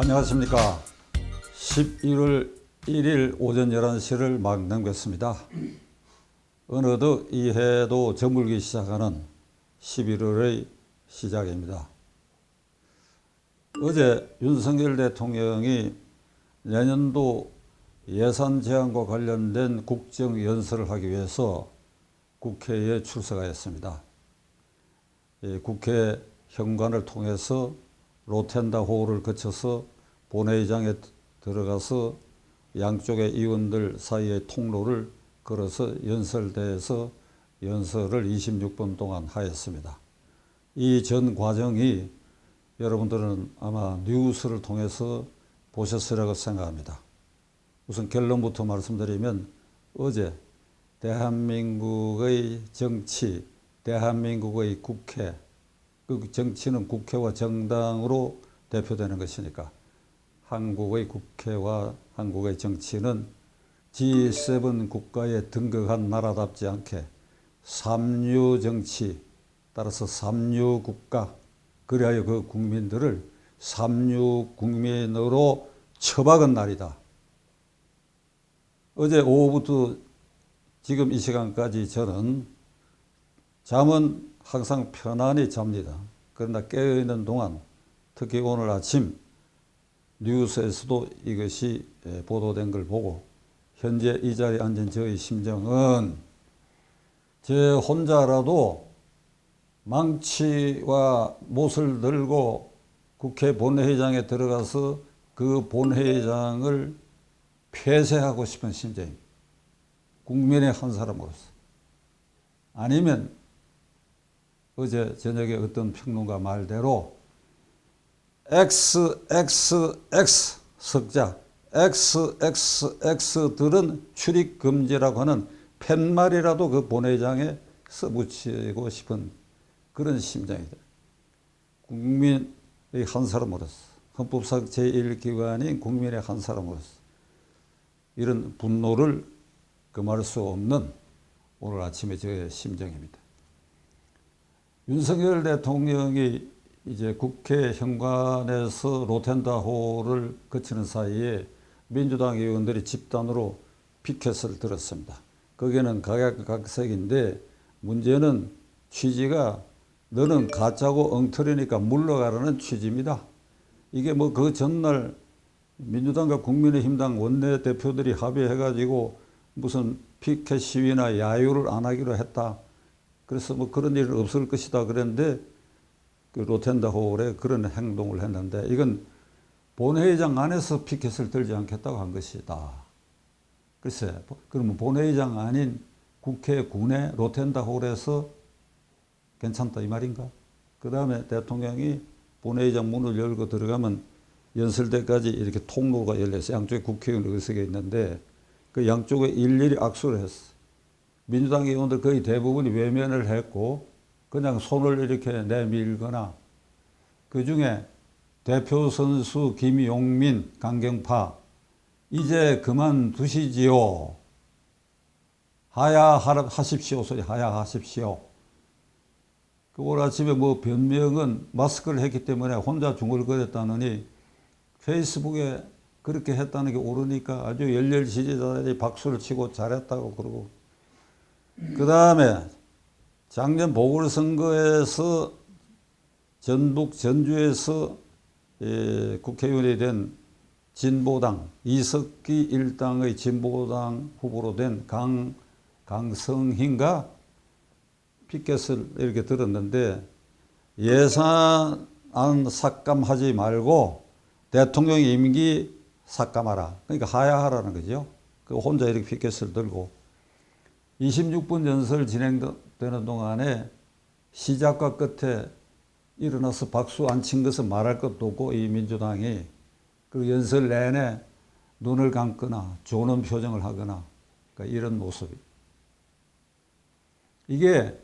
안녕하십니까. 11월 1일 오전 11시를 막 넘겼습니다. 어느덧 이 해도 저물기 시작하는 11월의 시작입니다. 어제 윤석열 대통령이 내년도 예산 제한과 관련된 국정 연설을 하기 위해서 국회에 출석하였습니다. 이 국회 현관을 통해서 로텐다 호를 거쳐서 본회의장에 들어가서 양쪽의 의원들 사이의 통로를 걸어서 연설대에서 연설을 26분 동안 하였습니다. 이 전 과정이 여러분들은 아마 뉴스를 통해서 보셨으리라고 생각합니다. 우선 결론부터 말씀드리면 어제 대한민국의 정치, 대한민국의 국회, 그 정치는 국회와 정당으로 대표되는 것이니까 한국의 국회와 한국의 정치는 G7 국가에 등극한 나라답지 않게 삼류 정치, 따라서 삼류 국가, 그리하여 그 국민들을 삼류 국민으로 처박은 날이다. 어제 오후부터 지금 이 시간까지 저는 잠은 항상 편안히 잡니다. 그러나 깨어있는 동안 특히 오늘 아침 뉴스에서도 이것이 예, 보도된 걸 보고 현재 이 자리에 앉은 저의 심정은 제 혼자라도 망치와 못을 들고 국회 본회의장에 들어가서 그 본회의장을 폐쇄하고 싶은 심정입니다. 국민의 한 사람으로서. 아니면 어제 저녁에 어떤 평론가 말대로 XXX 석자 XXX들은 출입 금지라고 하는 팻말이라도 그 본회의장에 써붙이고 싶은 그런 심정이다. 국민의 한 사람으로서 헌법상 제1기관인 국민의 한 사람으로서 이런 분노를 금할 수 없는 오늘 아침에 저의 심정입니다. 윤석열 대통령이 이제 국회 현관에서 로텐다호를 거치는 사이에 민주당 의원들이 집단으로 피켓을 들었습니다. 거기는 각약각색인데 문제는 취지가 너는 가짜고 엉터리니까 물러가라는 취지입니다. 이게 뭐 그 전날 민주당과 국민의힘당 원내대표들이 합의해가지고 무슨 피켓 시위나 야유를 안 하기로 했다. 그래서 뭐 그런 일은 없을 것이다 그랬는데 그 로텐다 홀에 그런 행동을 했는데 이건 본회의장 안에서 피켓을 들지 않겠다고 한 것이다. 글쎄, 그러면 본회의장 아닌 국회 군의 로텐다 홀에서 괜찮다 이 말인가? 그 다음에 대통령이 본회의장 문을 열고 들어가면 연설대까지 이렇게 통로가 열려서 양쪽에 국회의원 의석에 있는데 그 양쪽에 일일이 악수를 했어. 민주당 의원들 거의 대부분이 외면을 했고 그냥 손을 이렇게 내밀거나 그 중에 대표 선수 김용민, 강경파 이제 그만두시지요. 하야하십시오 소리 하야하십시오. 그 오늘 아침에 뭐 변명은 마스크를 했기 때문에 혼자 중얼거렸다느니 페이스북에 그렇게 했다는 게 오르니까 아주 열렬 지지자들이 박수를 치고 잘했다고 그러고 그 다음에 작년 보궐선거에서 전북 전주에서 예, 국회의원이 된 진보당 이석기 일당의 진보당 후보로 된 강 강성희가 피켓을 이렇게 들었는데 예산안 삭감하지 말고 대통령 임기 삭감하라. 그러니까 하야하라는 거죠. 그 혼자 이렇게 피켓을 들고 26분 연설 진행되는 동안에 시작과 끝에 일어나서 박수 안 친 것은 말할 것도 없고 이 민주당이 그 연설 내내 눈을 감거나 조는 표정을 하거나 그러니까 이런 모습이 이게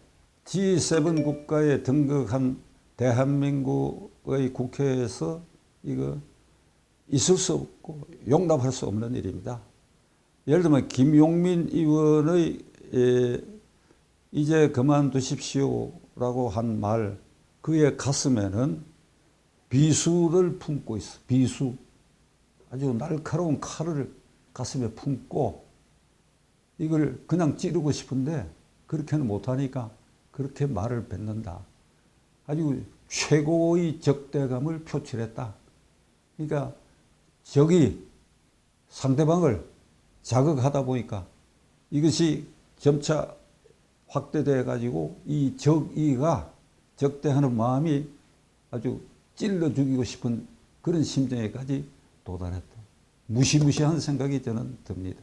G7 국가에 등극한 대한민국의 국회에서 이거 있을 수 없고 용납할 수 없는 일입니다. 예를 들면 김용민 의원의 에, 이제 그만두십시오라고 한 말 그의 가슴에는 비수를 품고 있어. 비수. 아주 날카로운 칼을 가슴에 품고 이걸 그냥 찌르고 싶은데 그렇게는 못하니까 그렇게 말을 뱉는다. 아주 최고의 적대감을 표출했다. 그러니까 적이 상대방을 자극하다 보니까 이것이 점차 확대돼 가지고 이 적이가 적대하는 마음이 아주 찔러 죽이고 싶은 그런 심정에까지 도달했다. 무시무시한 생각이 저는 듭니다.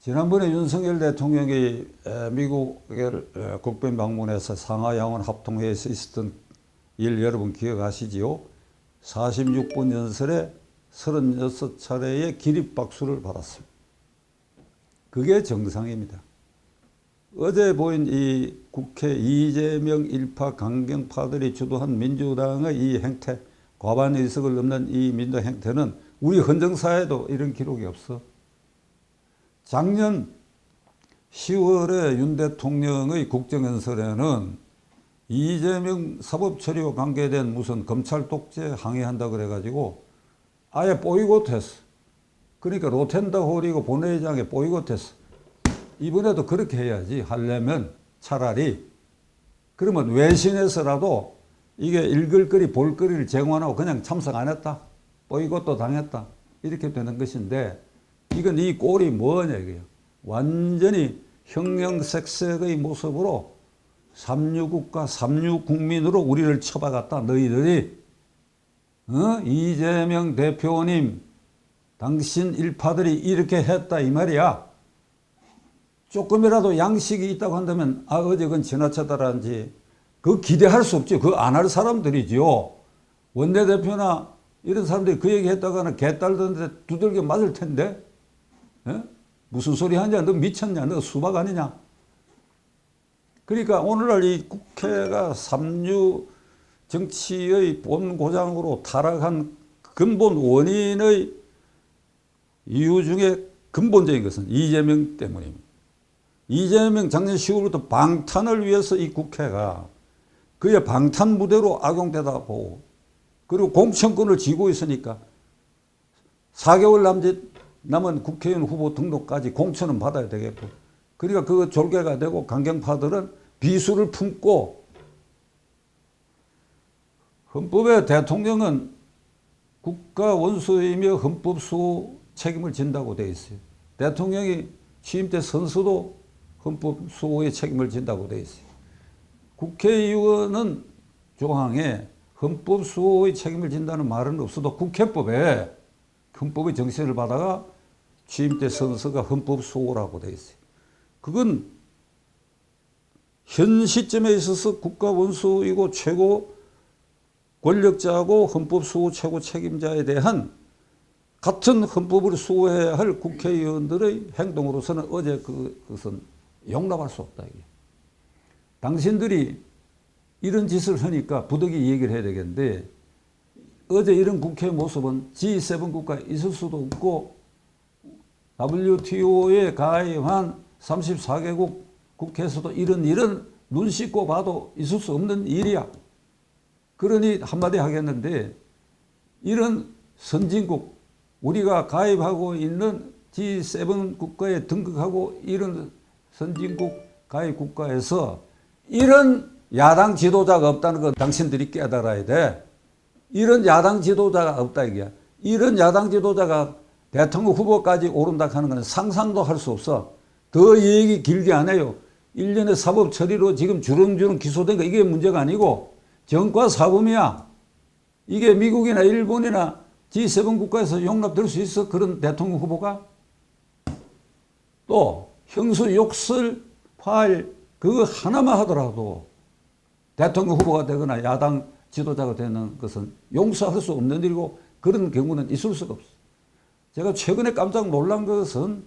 지난번에 윤석열 대통령이 에, 국빈 방문해서 상하 양원 합통회에서 있었던 일 여러분 기억하시지요? 46분 연설에 36차례의 기립박수를 받았습니다. 그게 정상입니다. 어제 보인 이 국회 이재명 일파 강경파들이 주도한 민주당의 이 행태, 과반 의석을 넘는 이 민주 행태는 우리 헌정사에도 이런 기록이 없어. 작년 10월에 윤 대통령의 국정연설에는 이재명 사법처리와 관계된 무슨 검찰 독재 항의한다 그래가지고 아예 보이콧했어. 그러니까 로텐더 홀이고 본회의장에 보이콧했어. 이번에도 그렇게 해야지 하려면 차라리 그러면 외신에서라도 이게 읽을 거리 볼 거리를 제공하고 그냥 참석 안 했다. 보이콧도 당했다. 이렇게 되는 것인데 이건 이 꼴이 뭐냐 이게요. 완전히 형형색색의 모습으로 삼류국가 삼류국민으로 우리를 쳐박았다. 너희들이 어? 이재명 대표님 당신 일파들이 이렇게 했다 이 말이야. 조금이라도 양식이 있다고 한다면 아 어제 그건 지나쳤다라든지 그 기대할 수 없죠. 그안 할 사람들이지요. 원내대표나 이런 사람들이 그 얘기 했다가는 개딸던데 두들겨 맞을 텐데. 예? 무슨 소리 하냐? 너 미쳤냐? 너 수박 아니냐? 그러니까 오늘날 이 국회가 삼류 정치의 본고장으로 타락한 근본 원인의 이유 중에 근본적인 것은 이재명 때문입니다. 이재명 작년 10월부터 방탄을 위해서 이 국회가 그의 방탄 무대로 악용되다 보고 그리고 공천권을 쥐고 있으니까 4개월 남짓 남은 국회의원 후보 등록까지 공천은 받아야 되겠고 그러니까 그 졸개가 되고 강경파들은 비수를 품고 헌법에 대통령은 국가 원수이며 헌법 수호 책임을 진다고 되어 있어요. 대통령이 취임 때 선수도 헌법 수호의 책임을 진다고 되어 있어요. 국회의원은 조항에 헌법 수호의 책임을 진다는 말은 없어도 국회법에 헌법의 정신을 받아가 취임 때 선서가 헌법 수호라고 되어 있어요. 그건 현 시점에 있어서 국가 원수이고 최고 권력자고 헌법 수호 최고 책임자에 대한 같은 헌법을 수호해야 할 국회의원들의 행동으로서는 어제 그, 그것은 용납할 수 없다. 이게. 당신들이 이런 짓을 하니까 부득이 얘기를 해야 되겠는데 어제 이런 국회 모습은 G7 국가에 있을 수도 없고 WTO에 가입한 34개국 국회에서도 이런 일은 눈 씻고 봐도 있을 수 없는 일이야. 그러니 한마디 하겠는데 이런 선진국 우리가 가입하고 있는 G7 국가에 등극하고 이런 선진국 가입 국가에서 이런 야당 지도자가 없다는 건 당신들이 깨달아야 돼. 이런 야당 지도자가 없다 이게. 이런 야당 지도자가 대통령 후보까지 오른다 하는 건 상상도 할 수 없어. 더 얘기 길게 안 해요. 1년의 사법 처리로 지금 주렁주렁 기소된 거 이게 문제가 아니고 정과 사범이야. 이게 미국이나 일본이나 G7 국가에서 용납될 수 있어? 그런 대통령 후보가? 또 형수 욕설 파일 그거 하나만 하더라도 대통령 후보가 되거나 야당 지도자가 되는 것은 용서할 수 없는 일이고 그런 경우는 있을 수가 없어. 제가 최근에 깜짝 놀란 것은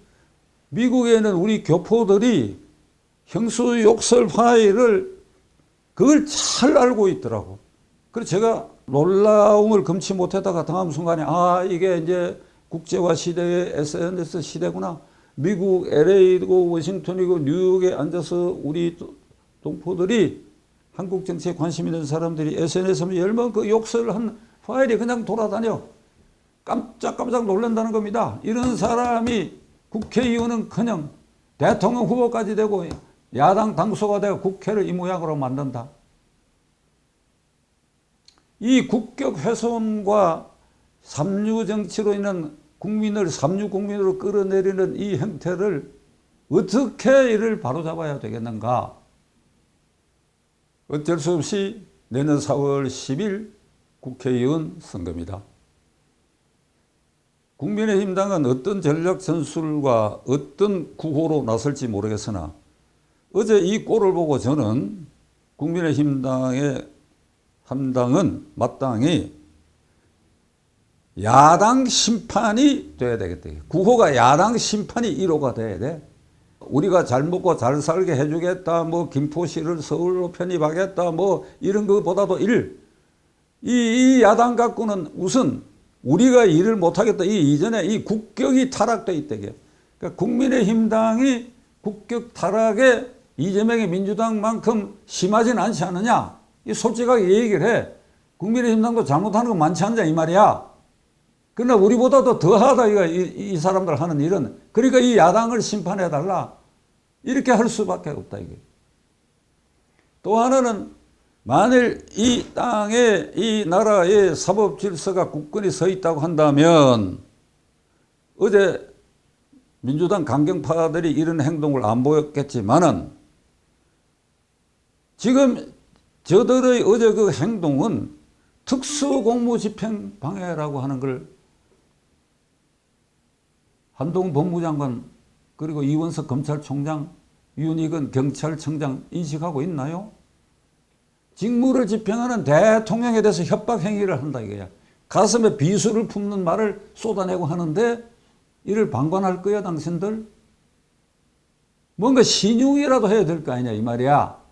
미국에는 우리 교포들이 형수 욕설 파일을 그걸 잘 알고 있더라고. 그래서 제가 놀라움을 금치 못하다가 다음 순간에 아 이게 이제 국제화 시대의 SNS 시대구나. 미국 LA고 워싱턴이고 뉴욕에 앉아서 우리 동포들이 한국 정치에 관심 있는 사람들이 SNS에 열번 그 욕설을 한 파일이 그냥 돌아다녀. 깜짝깜짝 놀란다는 겁니다. 이런 사람이 국회의원은 그냥 대통령 후보까지 되고 야당 당소가 되고 국회를 이 모양으로 만든다. 이 국격 훼손과 삼류 정치로 인한 국민을 삼류 국민으로 끌어내리는 이 행태를 어떻게 이를 바로잡아야 되겠는가? 어쩔 수 없이 내년 4월 10일 국회의원 선거입니다. 국민의힘당은 어떤 전략 전술과 어떤 구호로 나설지 모르겠으나 어제 이 꼴을 보고 저는 국민의힘당의 함당은 마땅히 야당 심판이 돼야 되겠다. 구호가 야당 심판이 1호가 돼야 돼. 우리가 잘 먹고 잘 살게 해주겠다. 뭐 김포시를 서울로 편입하겠다. 뭐 이런 것보다도 일. 이, 이 야당 갖고는 우선 우리가 일을 못하겠다. 이 이전에 이 국격이 타락돼 있다게. 그러니까 국민의힘당이 국격 타락에 이재명의 민주당만큼 심하진 않지 않느냐. 이 솔직하게 얘기를 해. 국민의힘당도 잘못하는 거 많지 않냐 이 말이야. 그러나 우리보다도 더하다 이거 이, 이 사람들 하는 일은 그러니까 이 야당을 심판해 달라 이렇게 할 수밖에 없다 이게. 또 하나는 만일 이 땅에 이 나라의 사법 질서가 굳건히 서 있다고 한다면 어제 민주당 강경파들이 이런 행동을 안 보였겠지만은 지금 저들의 어제 그 행동은 특수공무집행 방해라고 하는 걸 한동훈 법무장관 그리고 이원석 검찰총장 윤익은 경찰청장 인식하고 있나요? 직무를 집행하는 대통령에 대해서 협박 행위를 한다 이거야. 가슴에 비수를 품는 말을 쏟아내고 하는데 이를 방관할 거야 당신들? 뭔가 신용이라도 해야 될 거 아니냐 이 말이야.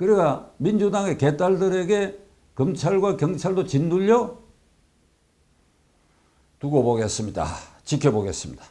그래가 민주당의 개딸들에게 검찰과 경찰도 짓눌려 두고 보겠습니다. 지켜보겠습니다.